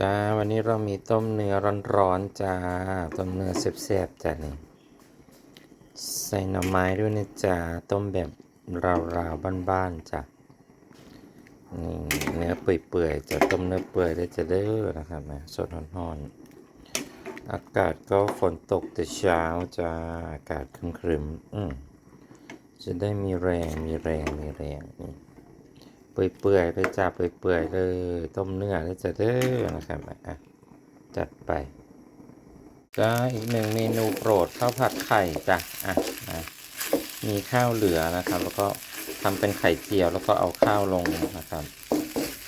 จ้าวันนี้เรามีต้มเนื้อร้อนๆจ้าต้มเนื้อแซ่บๆจ้านี่ใส่หน่อไม้ด้วยนะจ้าต้มแบบราวๆบ้านๆจ้ะนี่เนื้อเปื่อยๆจะต้มเนื้อเปื่อยได้จะเด้อนะครับนะสดร้อนๆอากาศก็ฝนตกแต่เช้าจ้าอากาศครึมๆอืมจะได้มีแรงมีแรงมีแรงนี่ เปื่อยๆเลยจ้าเปื่อยๆเลย ต้มเนื้อเลยจะเด้อนะครับอะจัดไปจ้าอีกหนึ่งเมนูโปรดข้าวผัดไข่จ้ะอะนะมีข้าวเหลือนะครับ แล้วก็ทำเป็นไข่เจียวแล้วก็เอาข้าวลงนะครับ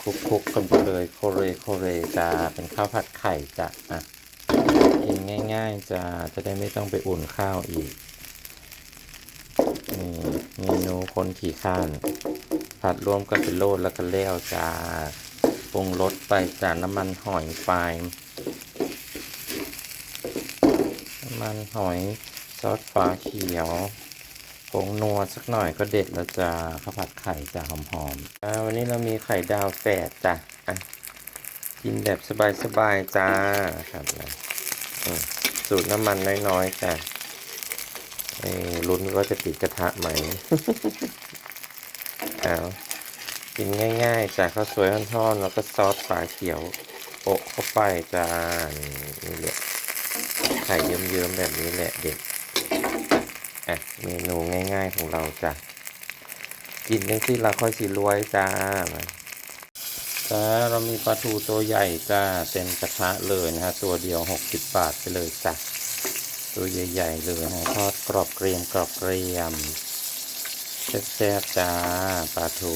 คลุกๆกันไปเลยโคเรโคเรจ้าเป็นข้าวผัดไข่จ้ะอะกินง่าย ๆจ้าจะได้ไม่ต้องไปอุ่นข้าวอีกนี่เมนูคนขี่ข้าน ผัดรวมกันเป็นโลดแล้วก็แล้วจ้าปรุงรสไปจากน้ำมันหอยไปน้ำมันหอยซอสฟ้าเขียวผงนัวสักหน่อยก็เด็ดแล้วจ้าข้าวผัดไข่จ้าหอมๆอ่าวันนี้เรามีไข่ดาวแฝดจ้ะอะกินแบบสบายๆจ้าครับสูตรน้ำมันน้อยๆจ้ะเอ้ยลุ้นว่าจะติดกระทะไหม เอากินง่ายๆจากข้าวสวยทอดๆแล้วก็ซอสฝาเขียวโปะเข้าไปจานนี่แหละไข่เยิ้มๆแบบนี้แหละเด็กอะเมนูง่ายๆของเราจ้ะกินยังที่เราค่อยสิรวยจ้ามาจ้าเรามีปลาทูตัวใหญ่จ้าเต็มกระทะเลยนะฮะตัวเดียว60บาทไปเลยจ้ะตัวใหญ่ๆเลยนะทอดกรอบเกรียมกรอบเกรียม แซ่บๆจ้าปลาทู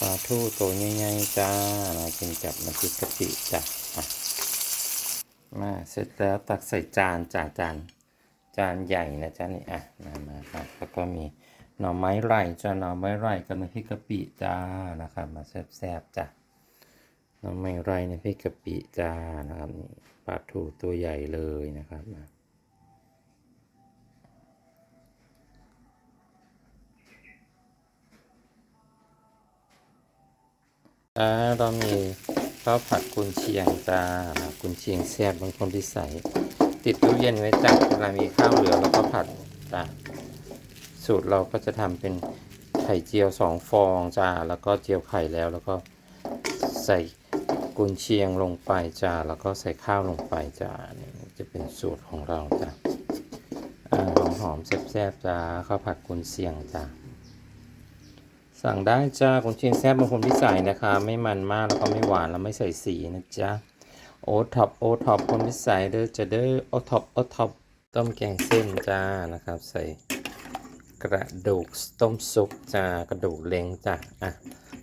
ปลาทูตัวใหญ่ๆจ้ามากินกับน้ำพริกกะปิจ้ะมาเสร็จแล้วตักใส่จานจ้าจานจานใหญ่นะจ้านี่อะมามาแล้วก็มีหน่อไม้ไร่จ้าหน่อไม้ไร่กับน้ำพริกกะปิจ้านะครับมาแซ่บๆจ้ะหน่อไม้ไร่น้ำพริกกะปิจ้านะครับนี่ปลาทูตัวใหญ่เลยนะครับมา อ่าเรามีข้าวผัดกุนเชียงจ้ากุนเชียงแซ่บบางคนที่ใส่ติดตู้เย็นไว้จ้ะเวลามีข้าวเหลือเราก็ผัดจ้าสูตรเราก็จะทำเป็นไข่เจียวสองฟองจ้าแล้วก็เจียวไข่แล้วแล้วก็ใส่กุนเชียงลงไปจ้าแล้วก็ใส่ข้าวลงไปจ้านี่จะเป็นสูตรของเราจ้าอ่าหอมๆแซ่บๆจ้าข้าวผัดกุนเชียงจ้า สั่งได้จ้าคุณเชียงแซ่บบางคนที่ใส่นะคะ ไม่มันมากแล้วก็ไม่หวานแล้วไม่ใส่สีนะจ๊ะโอท็อปโอท็อปคนที่ใส่เด้อจะเด้อโอท็อปโอท็อปต้มแกงเส้นจ้านะครับ ใส่กระดูกต้มซุปจ้ากระดูกเล้งจ้ะอะ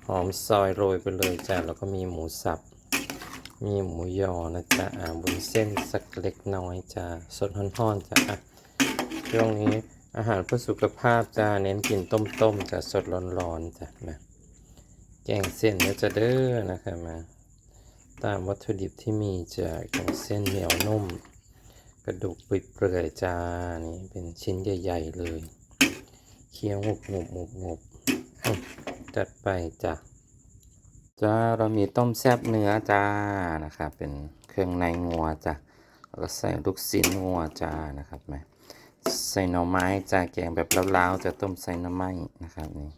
หอมซอยโรยไปเลยจ้าแล้วก็มีหมูสับ มีหมูยอนะจ๊ะอ่าบนเส้นสักเล็กน้อยจ้าสดฮ้อนๆจ้ะอะช่วงนี้ อาหารเพื่อสุขภาพจะเน้นกินต้มๆจะสดร้อนๆจ้ะมาแกงเส้นเนี่ยจะเด้อนะครับมาตามวัตถุดิบที่มีจะแกงเส้นเหนียวนุ่ม กระดูกเปลือยจานี่เป็นชิ้นใหญ่ ๆ เลยเคี้ยวงุบงุบงุบงุบจัดไปจ้ะจ้าเรามีต้มแซบเนื้อจ้านะครับเป็นเครื่องในงัวจ้ะแล้วก็ใส่ลูกชิ้นงัวจ้านะครับมา ใส่หน่อไม้จ้าแกงแบบล้าวๆจะต้มใส่หน่อไม้นะครับนี่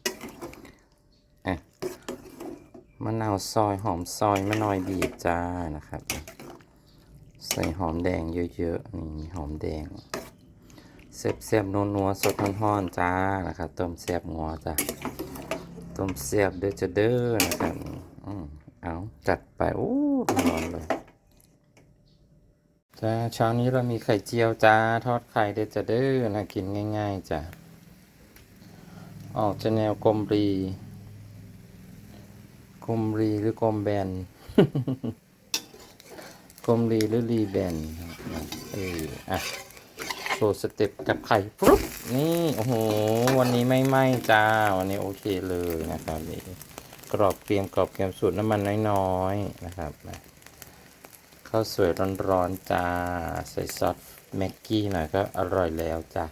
อะมะนาวซอยหอมซอยมะนอยบีบจ้านะครับ ใส่หอมแดงเยอะๆนี่มีหอมแดงเสียบๆนัวๆสดฮ้อนๆจ้านะครับต้มแซ่บงัวจ้าต้มแซ่บเด้อจะเด้อนะครับอืมเอาจัดไปโอ้ร้อนเล จ้าเช้านี้เรามีไข่เจียวจ้า ทอดไข่เด็ดจะเด้อนะกินง่าย ๆจ้ะออกจะแนวกลมรีกลมรีหรือกลมแบนกลมรีหรือรีแบนเอออะโชว์สเต็ปกับไข่ปุ๊บนี่โอ้โหวันนี้ไม่ไหม้จ้า วันนี้โอเคเลยนะครับนี่กรอบเกรียมกรอบเกรียมสูตรน้ำมันน้อยๆนะครับนะ ข้าวสวยร้อนๆจ้า ใส่ซอสแม็กกี้หน่อยก็อร่อยแล้วจ้า